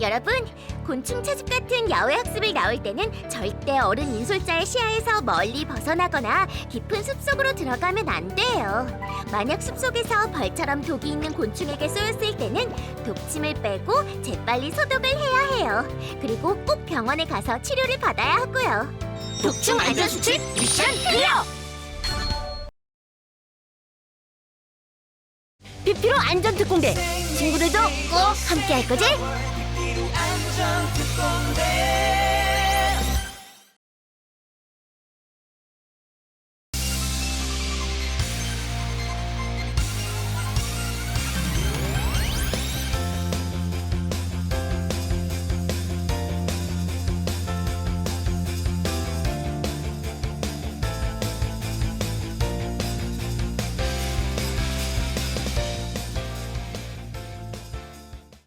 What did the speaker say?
여러분, 곤충 채집 같은 야외 학습을 나올 때는 절대 어른 인솔자의 시야에서 멀리 벗어나거나 깊은 숲속으로 들어가면 안 돼요. 만약 숲속에서 벌처럼 독이 있는 곤충에게 쏘였을 때는 독침을 빼고 재빨리 소독을 해야 해요. 그리고 꼭 병원에 가서 치료를 받아야 하고요. 독충 안전 수칙 미션 클리어! 비피로 안전 특공대 친구들도 꼭 함께 할 거지? 안전 특공대